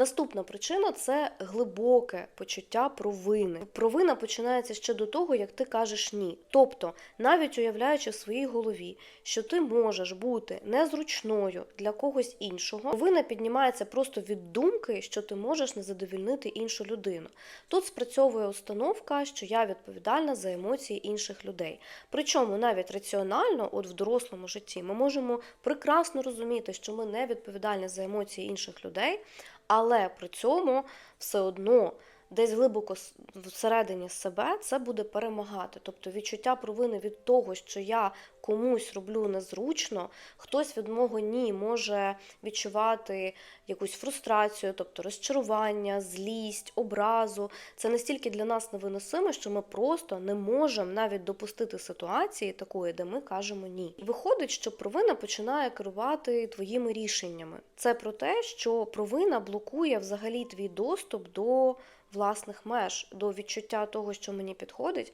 Наступна причина це глибоке почуття провини. Провина починається ще до того, як ти кажеш ні. Тобто, навіть уявляючи в своїй голові, що ти можеш бути незручною для когось іншого, провина піднімається просто від думки, що ти можеш не задовільнити іншу людину. Тут спрацьовує установка, що я відповідальна за емоції інших людей. Причому навіть раціонально, от в дорослому житті, ми можемо прекрасно розуміти, що ми не відповідальні за емоції інших людей, але при цьому все одно десь глибоко всередині себе це буде перемагати. Тобто відчуття провини від того, що я комусь роблю незручно, хтось від мого ні може відчувати якусь фрустрацію, тобто розчарування, злість, образу. Це настільки для нас невиносимо, що ми просто не можемо навіть допустити ситуації такої, де ми кажемо ні. Виходить, що провина починає керувати твоїми рішеннями. Це про те, що провина блокує взагалі твій доступ до власних меж, до відчуття того, що мені підходить,